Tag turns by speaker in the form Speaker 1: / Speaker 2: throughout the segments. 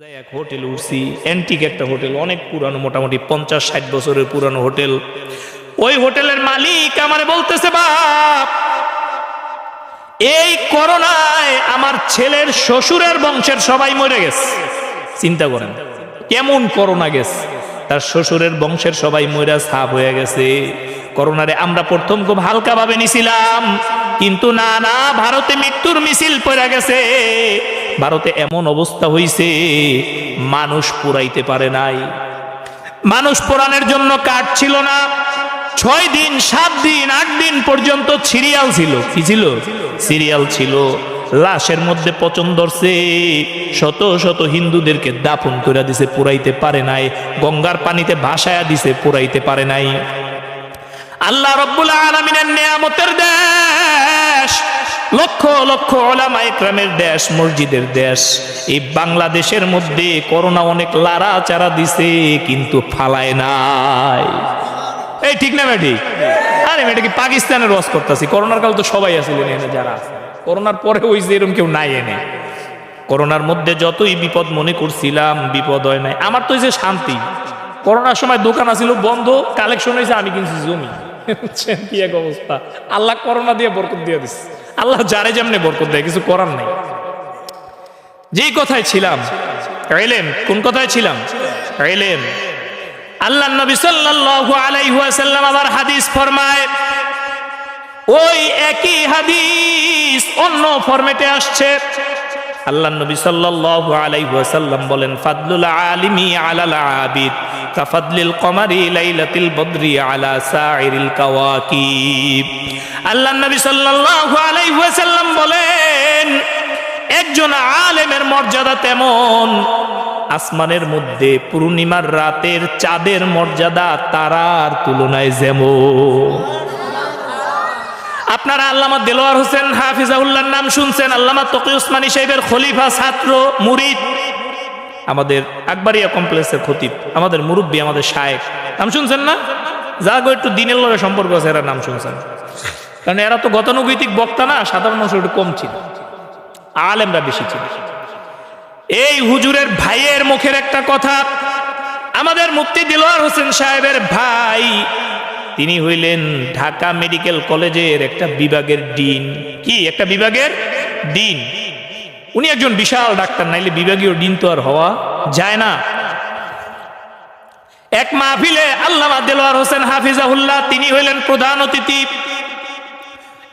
Speaker 1: এক হোটেল উঠছি অ্যান্টিক একটা হোটেল, অনেক পুরানো, মোটামুটি পঞ্চাশ, ষাট বছরের পুরানো হোটেল। ওই হোটেলের মালিক আমারে বলতেছে, বাপ, এই করোনায় আমার ছেলের শ্বশুরের বংশের সবাই মরে গেছে। চিন্তা করেন, কেমন করোনা গেছে? তার শ্বশুরের বংশের সবাই মরা সাপ হয়ে গেছে। করোনারে আমরা প্রথম খুব হালকা ভাবে নিছিলাম, কিন্তু না না, ভারতে মৃত্যুর মিছিল পড়ে গেছে। ভারতে এমন অবস্থা হইছে, মানুষ পুরাইতে পারে নাই। মানুষ পোড়ানোর জন্য কাঠ ছিল না, ছয় দিন, সাত দিন, আট দিন পর্যন্ত সিরিয়াল ছিল। কি ছিল? সিরিয়াল ছিল। লাশের মধ্যে পচন ধরছে, শত শত হিন্দুদেরকে দাফন করে দিছে, পুরাইতে পারে নাই। গঙ্গার পানিতে ভাসায়া দিছে, পুরাইতে পারে নাই। আল্লাহ রব্বুল আলমিনের নিয়ামতের দেশ লক্ষ লক্ষ ওলামা ইকরামের দেশ, মসজিদের দেশ। এই বাংলাদেশের মধ্যে করোনা অনেক লারা চারা দিছে, কিন্তু ফালায় নাই। এই ঠিক না ম্যাডি? আরে ম্যাডি, কি পাকিস্তানের রস করতেছি? করোনার কাল তো সবাই আসছিলেন এনে, যারা। করোনার পরে ওই যে এরকম কেউ নাই এনে। করোনার মধ্যে যতই বিপদ মনে করছিলাম, বিপদ হয় নাই। আমার তো এই যে শান্তি। করোনার সময় দোকান আছিল, বন্ধ, কালেকশন হয়েছে, আমি কিনছি জমি। কি এক অবস্থা? আল্লাহ করোনা দিয়ে বরকত দিয়ে দিস আল্লাহ যারে যেমনি বরকত দেয়, কিছু করার নাই। যেই কথায় ছিলাম, এলেন, কোন কথায় ছিলাম? এলেন। আল্লাহ নবী সাল্লাল্লাহু আলাইহি ওয়াসাল্লাম আবার হাদিস ফরমায়, ওই একই হাদিস অন্য ফরম্যাটে আসছে। আল্লাহ নবী সাল্লাল্লাহু আলাইহি ওয়াসাল্লাম বলেন, ফাদলুল আলিমি আলাল আবিদ, কাফাদলিল কমারি লাইলাতিল বদরি আলা সাইরিল কাওয়াকিব। আল্লাহ নবী সাল্লাল্লাহু আলাইহি ওয়াসাল্লাম বলেন, একজন আলেমের মর্যাদা তেমন, আসমানের মধ্যে পূর্ণিমার রাতের চাঁদের মর্যাদা তারার তুলনায় যেমন। আপনারা আল্লামা দেলোয়ার হোসেন হাফিজাউল্লাহর নাম শুনছেন, আল্লামা তকি উসমানী সাহেবের খলিফা, ছাত্র, মুরিদ। আমাদের আকবরিয়া কমপ্লেক্সের খতিব, আমাদের মুরব্বী, আমাদের শায়েক। নাম শুনছেন না? যা গো একটু দিনের লড়ে সম্পর্ক আছে, এরা নাম শুনছেন। কারণ এরা তো গতানুগৈতিক বক্তা না, সাধারণ মানুষ একটু কম ছিল। আলেমরা বেশি ছিল। এই হুজুরের ভাইয়ের মুখের একটা কথা, আমাদের মুক্তি দিলোয়ার হোসেন সাহেবের ভাই তিনি হইলেন ঢাকা মেডিকেল কলেজের একটা বিভাগের ডিন। কি, একটা বিভাগের? ডিন। উনি একজন বিশাল ডাক্তার, নাইলে বিভাগীয় ডিন তো আর হওয়া যায় না। এক মাহফিলে আল্লাহ দেলোয়ার হোসেন হাফিজাহুল্লাহ, তিনি হইলেন প্রধান অতিথি।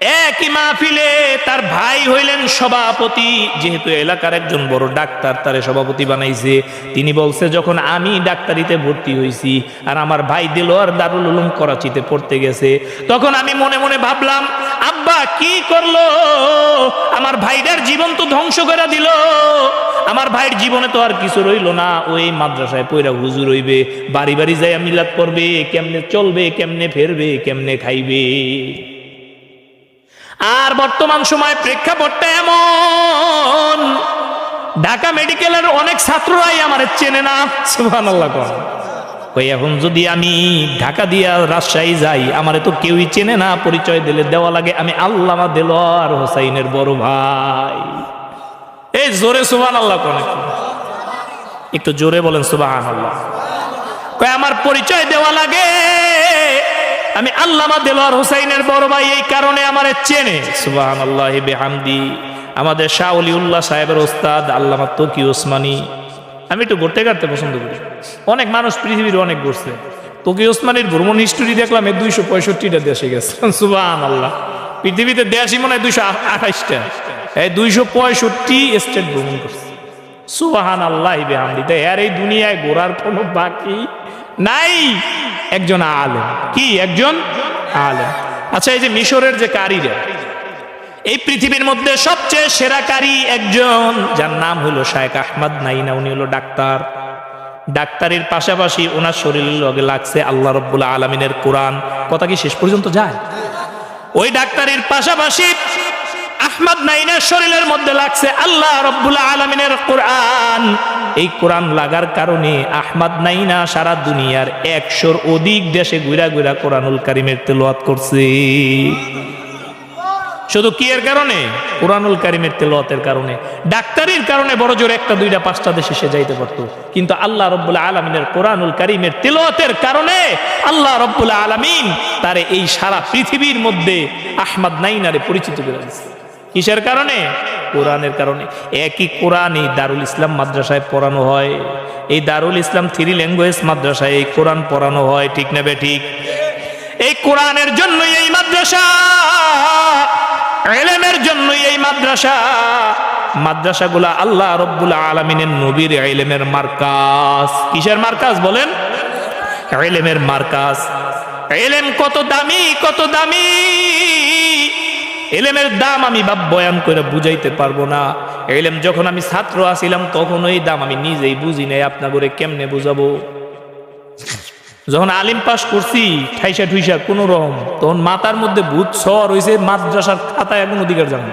Speaker 1: একই মাহফিলে তার ভাই হইলেন সভাপতি। যেহেতু এলাকার একজন বড় ডাক্তার, তারে সভাপতি বানাইছে। তিনি বলছে, যখন আমি ডাক্তারিতে ভর্তি হয়েছি আর আমার ভাই দিল আর দারুল উলুম করাচিতে পড়তে গেছে, তখন আমি মনে মনে ভাবলাম, আব্বা, কি করল? আমার ভাইটার জীবন তো ধ্বংস করে দিল। আমার ভাইয়ের জীবনে তো আর কিছু রইল না। ওই মাদ্রাসায় পয়রা হুজুর হইবে। বাড়ি বাড়ি যাই মিলাদ করবে কেমনে চলবে, কেমনে ফেরবে, কেমনে খাইবে? আর বর্তমান সময় প্রেক্ষাপটটা এমন। ঢাকা মেডিকেলের অনেক ছাত্ররাই আমার চেনে না। সুহান ওই এখন যদি আমি ঢাকা দিয়া রাজশাহী যাই, আমারে তো কেউই চেনে না, পরিচয় দিলে দেওয়া লাগে। আমি আল্লামা দেলোয়ার হোসাইনের বড় ভাই। এই জোরে সুবান আল্লাহ কোন একটু জোরে বলেন সুবাহ আল্লাহ আমার পরিচয় দেওয়া লাগে। আমি আল্লামা দেলোয়ার হুসাইনের বড় ভাই, এই কারণে আমার চেনে। সুবাহ আল্লাহ বেহামদি। আমাদের শাহ উল্লাহ সাহেবের ওস্তাদ আল্লামা তকি ওসমানী। আমি একটু ঘুরতে কাটতে পছন্দ করি। অনেক মানুষ পৃথিবীর অনেক ঘুরছে। তকি ওসমানীর ভ্রমণ হিস্টোরি দেখলাম এই দুইশো পঁয়ষট্টিটা দেশে গেছে। সুবাহ আল্লাহ পৃথিবীতে দেশই মনে হয় দুইশো আঠাইশটা এই দুইশো পঁয়ষট্টি স্টেট ভ্রমণ করছে। সুবাহান আল্লাহ বেহামদি। তাই আর এই দুনিয়ায় ঘোরার কোনো বাকি নাই। একজন আলেম। কি, একজন? আলেম। আচ্ছা এই যে মিশরের যে কারিরা, এই পৃথিবীর মধ্যে সবচেয়ে সেরা কারি একজন, যার নাম হলো শায়েক আহমদ নাইনা, উনি হলো ডাক্তার। ডাক্তারের পাশাপাশি ওনার শরীরের লগে লাগছে আল্লাহ রব্বুল্লাহ আলমিনের কোরআন। কথা কি শেষ পর্যন্ত যায়? ওই ডাক্তারের পাশাপাশি আহমদ নাইনের শরীরের মধ্যে লাগছে আল্লাহ রব্বুল আলমিনের কোরআন। এই কোরআন লাগার কারণে আহমদ নাইনা সারা দুনিয়ার একশোর অধিক দেশে গুইরা গুইরা কোরআনুল কারিমের তেলোয়াত করছে। শুধু কি এর কারণে? কোরআনুল কারিমের তেলাওয়াতের কারণে। ডাক্তারির কারণে বড় জোর একটা, দুইটা, পাঁচটা দেশে সে যাইতে পারতো। কিন্তু আল্লাহ রব্বুল আলমিনের কোরআনুল কারিমের তেলাওয়াতের কারণে আল্লাহ রব্বুল আলমিন তারে এই সারা পৃথিবীর মধ্যে আহমদ নাইনারে পরিচিত করে কিসের কারণে? কোরআনের কারণে। একই কোরআন এই দারুল ইসলাম মাদ্রাসায় পড়ানো হয়। এই দারুল ইসলাম থ্রি ল্যাঙ্গুয়েজ মাদ্রাসায় এই কোরআন পড়ানো হয়, ঠিক নেবে ঠিক এই কোরআনের জন্যই এই মাদ্রাসা, এলেমের জন্যই এই মাদ্রাসা। মাদ্রাসাগুলা আল্লাহ রব্বুল আলমিনের নবীর এলেমের মার্কাস কিসের মার্কাস বলেন? এলেমের মার্কাস এলেম কত দামি কত দামি। এলেমের দাম আমি বাপ বয়ান করে বুঝাইতে পারব না। এলেম যখন আমি ছাত্র আসিলাম তখন ওই দাম আমি নিজেই বুঝি নাই আপনার করে কেমনে বুঝাবো? যখন আলিম পাস করছি, ঠাইসা ঠুইসা কোন রকম, তখন মাথার মধ্যে ভূত সর হয়েছে মাদ্রাসার খাতায় এখন অধিকার জানো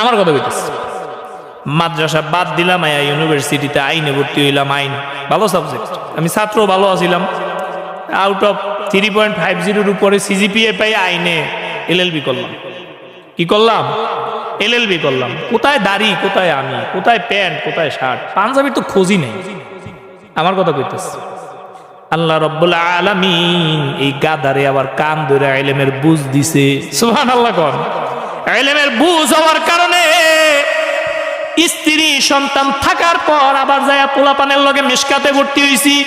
Speaker 1: আমার কথা বলতেছে মাদ্রাসা বাদ দিলাম, আয়া ইউনিভার্সিটিতে আইনে ভর্তি হইলাম, আইন ভালো সাবজেক্ট আমি ছাত্র, ভালো আছিলাম। Out of three point five জিরোর উপরে সিজিপিএ পাই আইনে। এলএলবি করলাম। কি করলাম? এলএলবি করলাম। কোথায় দাড়ি, কোথায় আমি, কোথায় প্যান্ট, কোথায় শার্ট? পাঞ্জাবির তো খোঁজই নেই। আমার কথা কইতেছে। আল্লাহ রব্বুল আলামিন এই গাদারে আবার কান ধরে আইলেমের বুঝ দিছে। সুহান আল্লাহ কন। আইলেমের বুঝ হওয়ার কারণে স্ত্রী সন্তান থাকার পর আবার যায় পোলাপানের লগে মেশকাতে ভর্তি হইছি।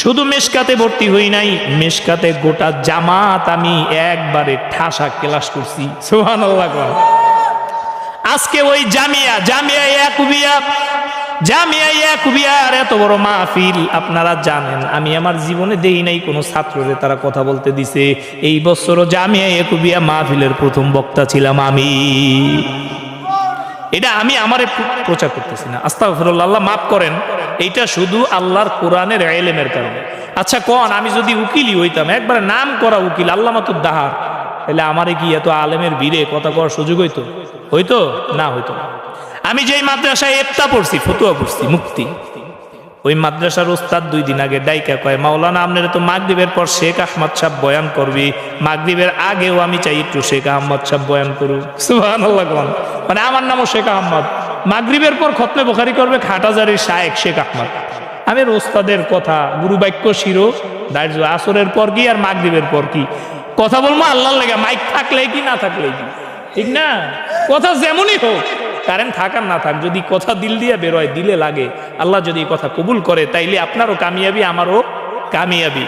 Speaker 1: শুধু মেশকাতে ভর্তি হই নাই, মেশকাতে গোটা জামাত আমি একবারে ঠাসা ক্লাস করছি। সোহান আল্লাহ আজকে ওই জামিয়া জামিয়া ইয়াকুবিয়ার এত বড় মাহফিল, আপনারা জানেন, আমি আমার জীবনে দেই নাই কোনো তারা কথা বলতে দিছে। এই মাহফিলের প্রথম বক্তা ছিলাম আমি। এটা আমি আমারে প্রচার করতেছি না। আস্তাগফিরুল্লাহ, আল্লাহ মাফ করেন। এইটা শুধু আল্লাহর কোরআনের এলেমের কারণে। আচ্ছা কন, আমি যদি উকিলই হইতাম, একবারে নাম করা উকিল, আল্লাহ মাতুর দাহার তাহলে আমারে কি এত আলেমের ভিড়ে কথা করার সুযোগ হইতো? হইতো? না, হইতো। আমি যেই মাদ্রাসায় এফতা পড়ছি, ফতুয়া পড়ছি, মুক্তি। ওই মাদ্রাসার ওস্তাদ দুই দিন আগে ডাইকা কয়, মাওলানা, আপনার তো মাগরিবের পর শেখ আহমদ সাহেব বয়ান করবি। মাগরিবের আগেও আমি চাই একটু শেখ আহমদ সাহেব বয়ান করুক। কোন। মানে আমার নামও শেখ আহমদ। মাগরিবের পর খতমে বোখারি করবে খাটাজারির শায়েক শেখ আহমদ। আমি আর ওস্তাদের কথা গুরু বাক্য শিরো দার্য আসরের পর কি আর মাগরিবের পর কি? কথা বলব আল্লাহর লেগে, মাইক থাকলে কি, না থাকলে কি? ঠিক না? কথা যেমনই হোক, কারেন্ট থাক আর না থাক, যদি কথা দিল দিয়ে বেরোয়, দিলে লাগে। আল্লাহ যদি কথা কবুল করে, তাইলে আপনারও কামিয়াবি, আমারও কামিয়াবি।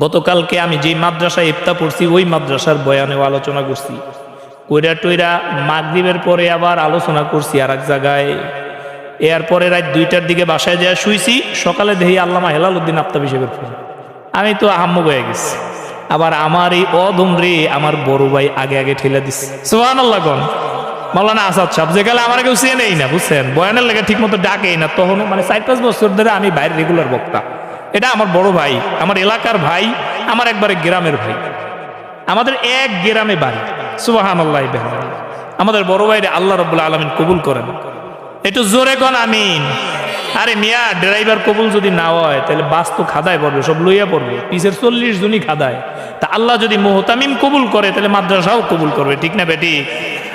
Speaker 1: গতকালকে আমি যেই মাদ্রাসায় ইফতা পড়ছি, ওই মাদ্রাসার বয়ানেও আলোচনা করছি। কইরা টইরা মাগরিবের পরে আবার আলোচনা করছি আর এক জায়গায়। এরপরে রাত দুইটার দিকে বাসায় যায় শুইছি, সকালে দেখি আল্লামা হেলাল উদ্দিন আফতাব হিসেবে ফোন। আমি তো আহাম্ম হয়ে গেছি। আবার আমার এই অদমরে আমার বড় ভাই আগে আগে ঠেলে দিচ্ছে সোহান আল্লাহ গন মাওলানা আসাদ সাহেব যেখানে আমার কেউ চেয়ে নেই না, বুঝছেন? বয়ানের লেগে ঠিক মতো ডাকেই না, তখনও মানে চার পাঁচ বছর ধরে আমি বাইরে রেগুলার বক্তা। এটা আমার বড় ভাই, আমার এলাকার ভাই, আমার একবারে গ্রামের ভাই। আমাদের এক গ্রামে বাড়ি। সুবাহান আল্লাহ আমাদের বড় ভাইরে আল্লাহ রব আলমিন কবুল করেন। একটু জোরে কন, আমিন। আরে মিয়া, ড্রাইভার কবুল যদি না হয়, তাহলে বাস তো খাদায় পড়বে, সব লইয়া পড়বে। পিসের চল্লিশ জনই খাদায়। তা আল্লাহ যদি মোহতামিম কবুল করে, তাহলে মাদ্রাসাও কবুল করবে, ঠিক না বেটি?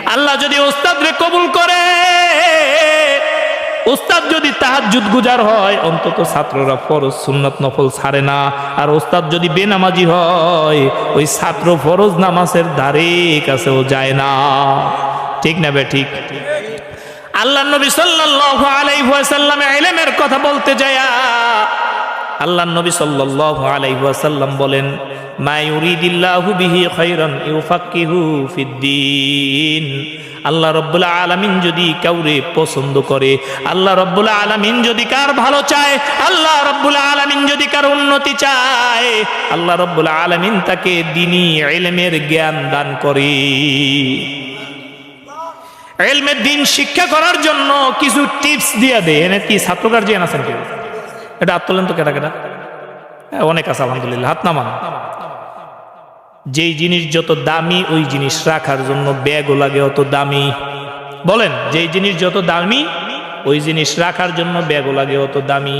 Speaker 1: আল্লাহ যদি ওস্তাদরে কবুল করে ওস্তাদ যদি তাহার গুজার হয়, অন্তত ছাত্ররা ফরজ সুন্নত নফল ছাড়ে না। আর ওস্তাদ যদি বেনামাজি হয়, ওই ছাত্র ফরজ নামাজের ধারে কাছেও যায় না। ঠিক না বে ঠিক? আল্লাহ নবী সাল্লাল্লাহু আলাইহি ওয়াসাল্লাম ইলমের কথা বলতে যায় আল্লাহ নবী সাল্লাল্লাহু আলাইহি ওয়াসাল্লাম বলেন, মা ইউরিদিল্লাহু বিহি খাইরান ইউফাক্কিহু ফিদ্দিন। আল্লাহ রব্বুল আলামিন যদি কাউরে পছন্দ করে, আল্লাহ রব্বুল আলামিন যদি কার ভালো চায়, আল্লাহ রব্বুল আলামিন যদি কার উন্নতি চায়, আল্লাহ রব্বুল আলামিন তাকে দিনী ইলমের জ্ঞান দান করে। এলমের দিন শিক্ষা করার জন্য কিছু টিপস দিয়ে দেয়। এনে কি ছাত্র গার্জিয়ান আছেন কেউ? এটা হাত তোলেন তো কেটা কেটা? হ্যাঁ, অনেক আছে আলহামদুলিল্লাহ হাত নামান। যেই জিনিস যত দামি ওই জিনিস রাখার জন্য ব্যাগও লাগে অত দামি। বলেন যেই জিনিস যত দামি ওই জিনিস রাখার জন্য ব্যাগও লাগে অত দামি।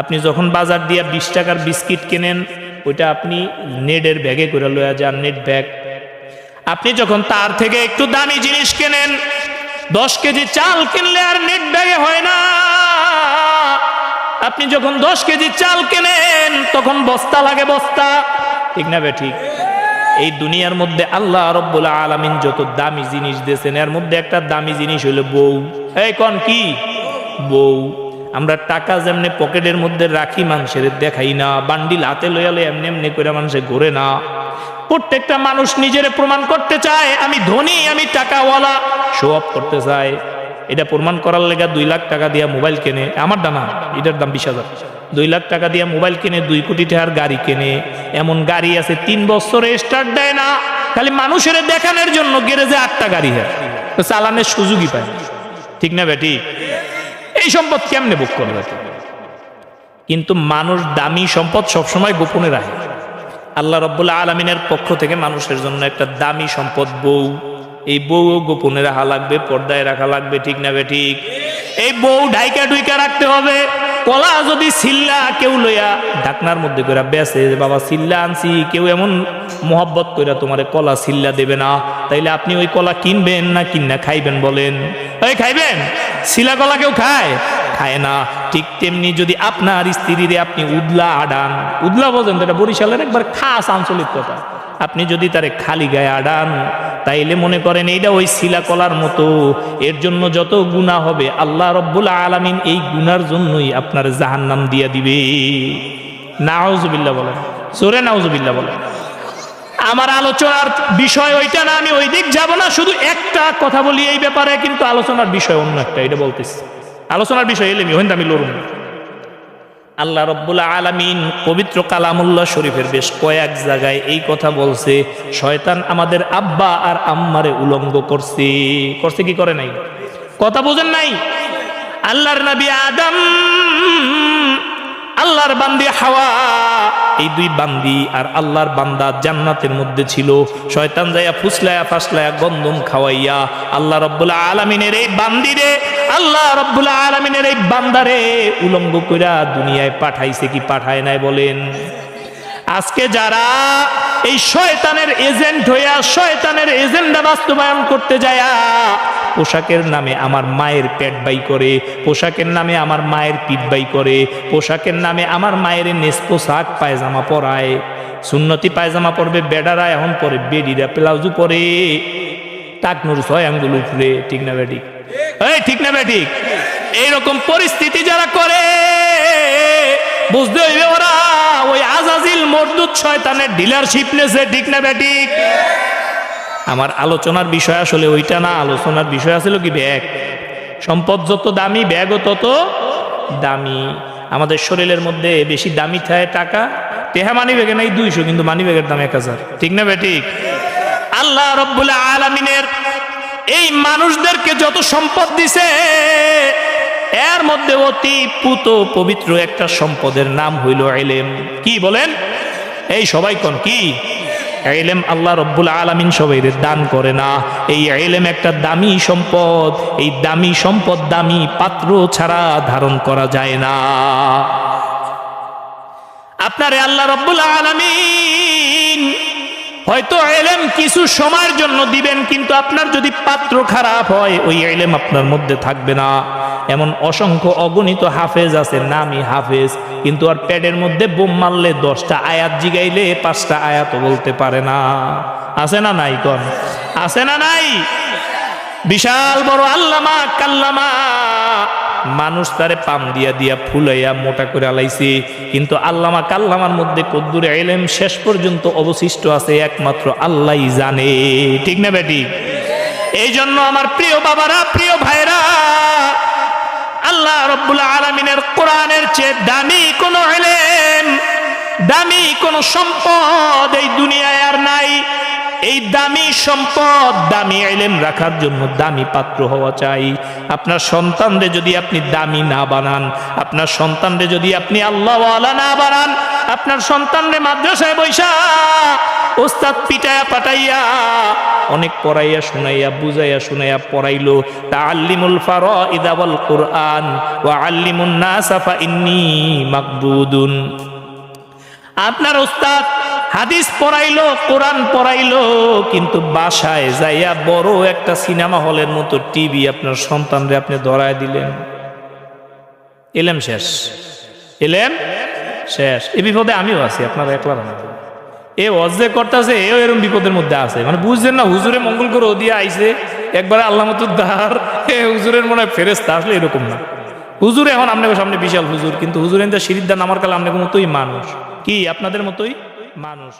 Speaker 1: আপনি যখন বাজার দিয়া বিশ টাকার বিস্কিট কেনেন ওইটা আপনি নেডের ব্যাগে করে লয়া যান নেট ব্যাগ। আপনি যখন তার থেকে একটু দামি জিনিস কেনেন দশ কেজি চাল কিনলে আর নেট ব্যাগে হয় না। আপনি যখন দশ কেজি চাল কেনেন, তখন বস্তা লাগে বস্তা। ঠিক না ঠিক? এই দুনিয়ার মধ্যে আল্লাহ রব্বুল আলমিন যত দামি জিনিস দিয়েছেন, এর মধ্যে একটা দামি জিনিস হলো বউ। এই কন কি? বউ। আমরা টাকা যেমনি পকেটের মধ্যে রাখি, মানুষের দেখাই না। বান্ডিল হাতে লইয়ালে এমনি এমনি করে মানুষে ঘোরে না। প্রত্যেকটা মানুষ নিজের প্রমাণ করতে চায়, আমি ধনী, আমি টাকাওয়ালা। শো অফ করতে চায়। এটা প্রমাণ করার লেগা দুই লাখ টাকা দিয়া মোবাইল কেনে, আমার দানা এটার দাম বিশ হাজার। দুই লাখ টাকা দিয়া মোবাইল কিনে, দুই কোটি টাকার গাড়ি কেনে, এমন গাড়ি আছে তিন বছরে স্টার্ট দেয় না, খালি মানুষের দেখানোর জন্য গ্যারেজে আটটা গাড়ি হয় চালানের সুযোগই পায় ঠিক না বেটি? এই সম্পদ কেমনে বুক করবে কিন্তু মানুষ দামি সম্পদ সবসময় গোপনে রাখে। আল্লাহ রব্বুল্লা আলমিনের পক্ষ থেকে মানুষের জন্য একটা দামি সম্পদ বউ এই বউ গোপনে রাখা লাগবে, পর্দায় রাখা লাগবে, ঠিক না ঠিক? এই বউ ঢাইকা ঢুইকা রাখতে হবে। কলা যদি সিল্লা কেউ লইয়া ঢাকনার মধ্যে করে বেসে যে, বাবা, সিল্লা আনছি, কেউ এমন মোহাব্বত করে তোমার কলা সিল্লা দেবে না। তাইলে আপনি ওই কলা কিনবেন না কিনা খাইবেন বলেন? খাইবেন? শিলা কলা কেউ খায়? খায় না। ঠিক তেমনি যদি আপনার স্ত্রীরে আপনি উদলা আডান, উদলা বোঝেন তো, এটা বরিশালের একবার খাস আঞ্চলিক কথা। আপনি যদি তারে খালি গায়ে আডান, তাইলে মনে করেন এইটা ওই শিলা কলার মতো। এর জন্য যত গুণা হবে, আল্লাহ রব্বুল আলামিন এই গুনার জন্যই আপনার জাহান্নাম দিয়া দিবে। নাউজুবিল্লাহ বলেন। সোরে নাউজুবিল্লাহ বলেন। আমার আলোচনার বিষয় ওইটা না, আমি ওই দিক যাব না, শুধু একটা কথা বলি এই ব্যাপারে, কিন্তু আলোচনার বিষয় অন্য একটা, এটা বলতেছি। আলোচনার বিষয় এলে হইন আমি লড়ুন আল্লাহ রব্বুল্লাহ আলামিন পবিত্র কালামুল্লাহ শরীফের বেশ কয়েক জায়গায় এই কথা বলছে, শয়তান আমাদের আব্বা আর আম্মারে উলঙ্গ করছে। করছে কি করে নাই? কথা বোঝেন নাই? আল্লাহর নবী আদম, আল্লাহর বান্দি হাওয়া, এই দুই বান্দি আর আল্লাহর বান্দা জান্নাতের মধ্যে ছিল। শয়তান যাইয়া ফুসলায়া ফাসলায়া গন্ধম খাওয়াইয়া আল্লাহ রব্বুল্লাহ আলমিনের এই বান্দিরে আল্লাহ রব্বুল্লাহ আলমিনের এই বান্দারে উলঙ্গ কইরা দুনিয়ায় পাঠাইছে কি পাঠায় নাই বলেন। আজকে যারা এই শয়তানের এজেন্ট হইয়া শয়তানের এজেন্ডা বাস্তবায়ন করতে যায় পোশাকের নামে আমার মায়ের পেট বাই করে, পোশাকের নামে আমার মায়ের পিঠ বাই করে, পোশাকের নামে আমার মায়ের নেস পোশাক পায়জামা পরায়। সুন্নতি পায়জামা পরবে, বেডারা এখন পরে, বেডিরা প্লাউজু পরে, টাকনুর ছয় আঙ্গুল উপরে, ঠিক না বেঠিক এই, ঠিক না বেঠিক এইরকম পরিস্থিতি যারা করে, বুঝতে হইবে ওরা, ওই আজাজিল শয়তানের ডিলারশিপ নেছে, ঠিক না আমার আলোচনার বিষয় আসলে ওইটা না, আলোচনার বিষয় কি ব্যাগ? সম্পদ যত দামি তত দামি। আমাদের শরীরের মধ্যে বেশি দামি থাকে টাকা, টেহা মানি ব্যাগে নাই দুইশো, কিন্তু মানি ব্যাগের দাম এক হাজার। ঠিক না বেঠিক আল্লাহ রব্বুল্লাহ আলমিনের এই মানুষদেরকে যত সম্পদ দিছে, এর মধ্যে অতি পুত পবিত্র একটা সম্পদের নাম হইল এলেম। কি বলেন? এই সবাই কোন কি? এলেম আল্লাহ রব্বুল আলমিন সবাই দান করে না। এই এলেম একটা দামি সম্পদ। এই দামি সম্পদ দামি পাত্র ছাড়া ধারণ করা যায় না। আপনারে আল্লাহ রব্বুল আলমিন হয়তো এলেম কিছু সময়ের জন্য দিবেন, কিন্তু আপনার যদি পাত্র খারাপ হয়, ওই এলেম আপনার মধ্যে থাকবে না। এমন অসংখ্য অগণিত হাফেজ আছে নামি হাফেজ, কিন্তু আর প্যাডের মধ্যে বোম মারলে দশটা আয়াত জিগাইলে পাঁচটা আয়াত বলতে পারে না। আছে না নাই কন? আছে না নাই? বিশাল বড় আল্লামা কাল্লামা মানুষ তারে পাম দিয়া দিয়া ফুলাইয়া মোটা করে আলাইছে। কিন্তু আল্লামা কাল্লামার মধ্যে কদ্দুরে এলেম শেষ পর্যন্ত অবশিষ্ট আছে, একমাত্র আল্লাহ জানে। ঠিক না বেটি? এই জন্য আমার প্রিয় বাবারা, প্রিয় ভাইরা আল্লাহ রব্বুল আলমিনের কোরআনের চেয়ে দামি কোনো এলেম, দামি কোনো সম্পদ এই দুনিয়ায় আর নাই। এই দামি সম্পদ, দামি এলেম রাখার জন্য দামি পাত্র হওয়া চাই। আপনার সন্তানরে যদি আপনি দামি না বানান, আপনার সন্তানরে যদি আপনি আল্লাহওয়ালা না বানান, আপনার সন্তানরে মাদ্রাসায় বৈশা, ওস্তাদ পিটায়া পাঠাইয়া, অনেক পড়াইয়া শুনাইয়া, বুঝাইয়া শুনাইয়া পড়াইলো তা আল্লিমুল ফার ইদাবল কোরআন ও আল্লিমুন নাসাফা ইন্নি মাকবুদুন। আপনার ওস্তাদ হাদিস পড়াইলো, কোরআন পড়াইলো, কিন্তু বাসায় যাইয়া বড় একটা সিনেমা হলের মতো টিভি আপনার সন্তানরে আপনি ধরায় দিলেন। এলেম শেষ। এলেম শেষ। এ বিপদে আমিও আছি, আপনার একলা এ অজে করতেছে, এও এরম বিপদের মধ্যে আছে। মানে বুঝছেন না, হুজুরে মঙ্গল করে দিয়ে আইছে, একবারে আল্লাহ মতো দার এ হুজুরের মনে হয় ফেরেস্তা আসলে এরকম না। হুজুর এখন আপনাদের সামনে বিশাল হুজুর, কিন্তু হুজুরের সিরিদ্দার নামার কালে আপনাদের মতোই মানুষ। কি, আপনাদের মতোই? মানুষ